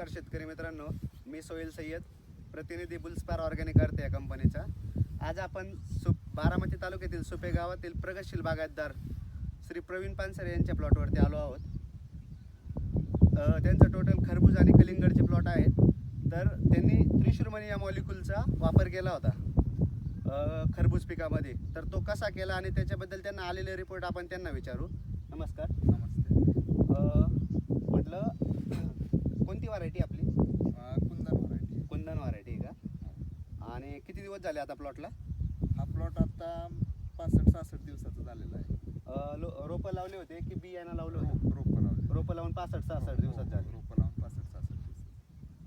नमस्कार शेतकरी मित्रांनो मी सोहेल सय्यद प्रतिनिधी बुल्सपार ऑर्गॅनिक अर्थ या कंपनीचा आज आपण सु बारामती तालुक्यातील सुपे गावातील प्रगतशील बागायतदार श्री प्रवीण पानसरे यांच्या प्लॉटवरती आलो आहोत. त्यांचं टोटल खरबूज आणि कलिंगडचे प्लॉट आहेत. तर त्यांनी त्रिशुरमणी या मॉलिक्यूलचा वापर केला होता खरबूज पिकामध्ये. तर तो कसा केला आणि त्याच्याबद्दल त्यांना आलेले रिपोर्ट आपण त्यांना विचारू. नमस्कार. नमस्ते. किती दिवस झाले आता प्लॉटला हा प्लॉट आता पासष्ट सहासष्ट दिवसाचा झालेला आहे. अ, लो रोपं लावले होते की बियाणं लावलं होतं? रोपं लावले. रोपं लावून पासष्ट सहासष्ट दिवसात झाले. रोपं लावून पासष्ट सहासष्ट दिवसात.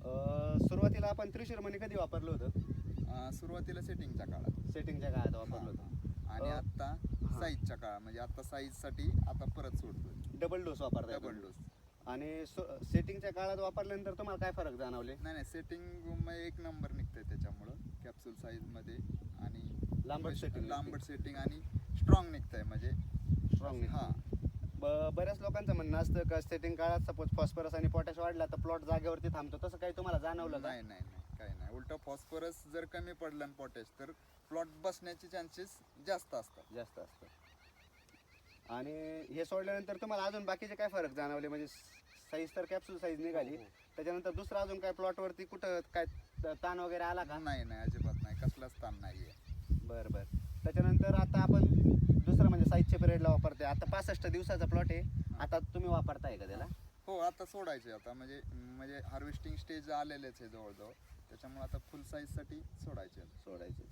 अ, सुरुवातीला आपण त्रिशुरमणी कधी वापरलं होतं? अ, सुरुवातीला सेटिंगच्या काळात. सेटिंगच्या काळात वापरलं होतं. आणि अ, आता हा. साईजच्या काळात म्हणजे आता साईजसाठी आता परत सोडतोय. डबल डोस वापरता डबल. डोस आणि सेटिंगच्या काळात वापरल्यानंतर तुम्हाला काय फरक जाणवले? नाही नाही सेटिंग एक नंबर निघतंय त्याच्यामुळं कॅप्सूल साईजमध्ये आणि लांबट setting लांबट सेटिंग आणि स्ट्रॉंग निघतंय म्हणजे. Strong हा. ब- बऱ्याच लोकांचं म्हणणं असतं का सेटिंग काळात सपोज फॉस्फरस आणि पोटॅश वाढला तर प्लॉट जागेवरती थांबतो. तसं काही तुम्हाला जाणवलं का? नाही नाही नाही काही नाही. उलट फॉस्फरस जर कमी पडलं आणि पोटॅश तर प्लॉट बसण्याचे चान्सेस जास्त असतात. जास्त असतं आणि हे सोडल्यानंतर तुम्हाला अजून बाकीचे काय फरक जाणवले? म्हणजे साईज तर कॅप्सूल साईज निघाली. हो, हो. त्याच्यानंतर दुसरं अजून काय प्लॉटवरती कुठं काय त- ताण वगैरे आला का? नाही नाही अजिबात नाही. कसलाच ताण नाहीये. बरं बरं. त्याच्यानंतर आता आपण दुसरं म्हणजे साईजच्या पिरियडला वापरते आता पासष्ट दिवसाचा प्लॉट आहे. आता तुम्ही वापरताय का त्याला? हो आता सोडायचे आता. म्हणजे म्हणजे हार्वेस्टिंग स्टेज आलेलेच आहे जवळजवळ. त्याच्यामुळे आता फुल साईजसाठी. सोडायचे.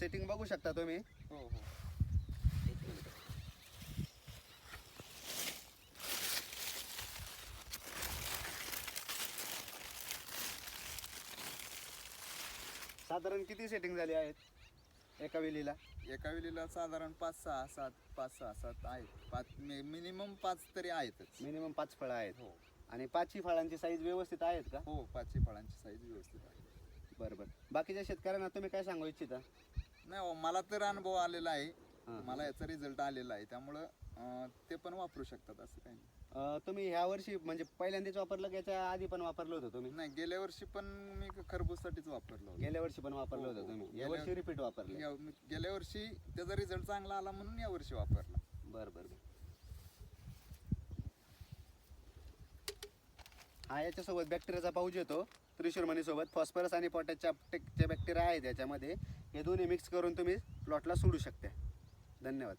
सेटिंग बघू शकता तुम्ही. हो हो. साधारण किती सेटिंग झाली आहेत? एका वेलीला? एका वेळेला साधारण पाच सहा सात पाच सहा सात आहेत. पाच मिनिमम पाच तरी आहेतच. मिनिमम पाच फळं आहेत. हो. आणि पाचही फळांची साईज व्यवस्थित आहेत का? हो पाचही फळांची साईज व्यवस्थित आहे. बरं बरं बाकीच्या शेतकऱ्यांना तुम्ही काय सांगू इच्छिता? नाही हो, मला तर अनुभव आलेला आहे. मला याचा रिझल्ट आलेला आहे. त्यामुळं अं, ते पण वापरू शकतात असं काही नाही. अं, तुम्ही ह्या वर्षी म्हणजे पहिल्यांदाच वापरलं की याच्या आधी पण वापरलं होतं तुम्ही? नाही गेल्या वर्षी पण मी खरबूजसाठीच वापरलं होतं. गेल्या वर्षी पण वापरलं हो, होतं हो. तुम्ही. या वर्षी रिपीट वापरलं. या- मी- गेल्या वर्षी त्याचा रिझल्ट चांगला आला म्हणून या वर्षी वापरला. बरं बरं हा याच्यासोबत बॅक्टेरियाचा पाऊच येतो. त्रिशुरमणी सोबत फॉस्फरस आणि पोटॅशच्या चे बॅक्टेरिया आहेत याच्यामध्ये हे दोन्ही मिक्स करून तुम्ही प्लॉटला सोडू शकता. धन्यवाद.